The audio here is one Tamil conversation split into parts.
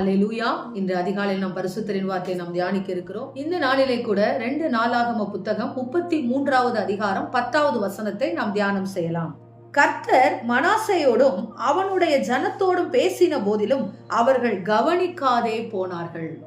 ஹalleluya. இன்று அதிகாலையில் நாம் பரிசுத்தரின் வார்த்தையை நாம் தியானிக்க இருக்கிறோம். இந்த நாளிலே கூட ரெண்டு நாளாகம புத்தகம் முப்பத்தி மூன்றாவது அதிகாரம் பத்தாவது வசனத்தை நாம் தியானம் செய்யலாம். கர்த்தர் மனாசையோடும் அவனுடைய ஜனத்தோடும் பேசின போதிலும் அவர்கள் கவனிக்காதே போனார்கள்.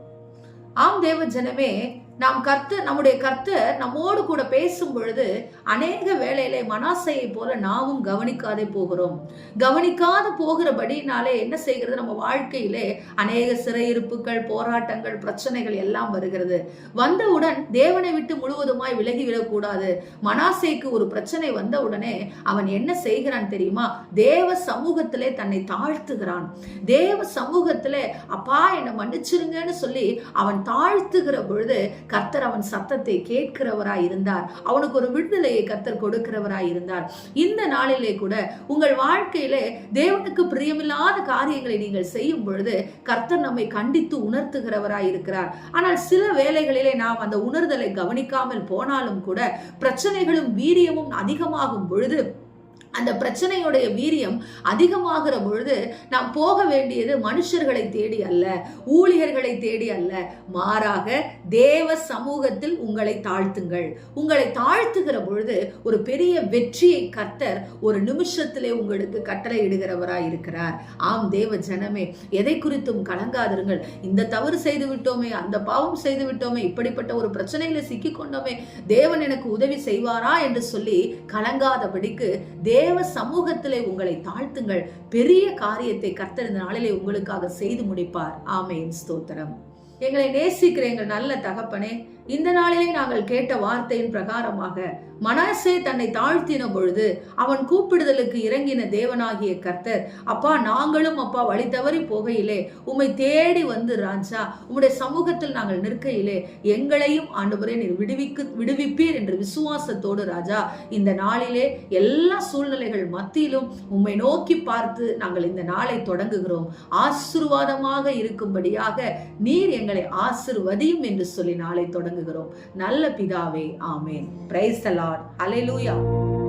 ஆம் தேவ ஜனமே நாம் கர்த்தர் நம்முடைய கர்த்தர் நம்மோடு கூட பேசும் பொழுது அநேக வேளையிலே மனாசையை போல நாமும் கவனிக்காதே போகிறோம். கவனிக்காது போகிறபடினாலே என்ன செய்கிறது? நம்ம வாழ்க்கையிலே அநேக சிறையிருப்புகள் போராட்டங்கள் பிரச்சனைகள் எல்லாம் வருகிறது. வந்தவுடன் தேவனை விட்டு முழுவதுமாய் விலகி விடக்கூடாது மனாசைக்கு ஒரு பிரச்சனை வந்த உடனே அவன் என்ன செய்கிறான் தெரியுமா? தேவ சமூகத்திலே தன்னை தாழ்த்துகிறான். தேவ சமூகத்திலே அப்பா என்னை மன்னிச்சிருங்கன்னு சொல்லி அவன் தாழ்த்துகிற பொழுது கர்த்தர் அவன் சத்தத்தை கேட்கிறவராய் இருந்தார். அவனுக்கு ஒரு விடுதலையை கர்த்தர் கொடுக்கிறவராய் இருந்தார். இந்த நாளிலே கூட உங்கள் வாழ்க்கையிலே தேவனுக்கு பிரியமில்லாத காரியங்களை நீங்கள் செய்யும் பொழுது கர்த்தர் நம்மை கண்டித்து உணர்த்துகிறவராய் இருக்கிறார். ஆனால் சில வேளைகளிலே நாம் அந்த உணர்தலை கவனிக்காமல் போனாலும் கூட பிரச்சனைகளும் வீரியமும் அதிகமாகும் பொழுது அந்த பிரச்சனையுடைய வீரியம் அதிகமாகிற பொழுது நாம் போக வேண்டியது மனுஷர்களை தேடி அல்ல ஊழியர்களை தேடி அல்ல. மாறாக தேவ சமூகத்தில் உங்களை தாழ்த்துங்கள். உங்களை தாழ்த்துகிற பொழுது ஒரு பெரிய வெற்றியை கத்தர் ஒரு நிமிஷத்திலே உங்களுக்கு கட்டளை இடுகிறவராய் இருக்கிறார். ஆம் தேவ ஜனமே எதை குறித்தும் கலங்காதிருங்கள். இந்த தவறு செய்து விட்டோமே அந்த பாவம் செய்து விட்டோமே இப்படிப்பட்ட ஒரு பிரச்சனையில சிக்கி கொண்டோமே தேவன் எனக்கு உதவி செய்வாரா என்று சொல்லி கலங்காதபடிக்கு தேவ சமூகத்திலே உங்களை தாழ்த்துங்கள். பெரிய காரியத்தை கர்த்தர் இந்த நாளிலே உங்களுக்காக செய்து முடிப்பார். ஆமையின் ஸ்தோத்திரம். எங்களை நேசிக்கிற எங்கள் நல்ல தகப்பனே இந்த நாளிலே நாங்கள் கேட்ட வார்த்தையின் பிரகாரமாக மனசே தன்னை தாழ்த்தின பொழுது அவன் கூப்பிடுதலுக்கு இறங்கின தேவனாகிய கர்த்தர் அப்பா நாங்களும் அப்பா வழி தவறி போகையிலே உம்மை தேடி வந்து ராஜா உம்முடைய சமூகத்தில் நாங்கள் நிற்கையிலே எங்களையும் ஆண்டவரே நீர் விடுவிக்கு விடுவிப்பீர் என்று விசுவாசத்தோடு ராஜா இந்த நாளிலே எல்லா சூழ்நிலைகள் மத்தியிலும் உம்மை நோக்கி பார்த்து நாங்கள் இந்த நாளை தொடங்குகிறோம். ஆசிர்வாதமாக இருக்கும்படியாக நீர் எங்களை ஆசிர்வதியும் என்று சொல்லி நாளை தொடங்குகிறோம். நல்ல பிதாவே ஆமேன். Praise the God. Hallelujah.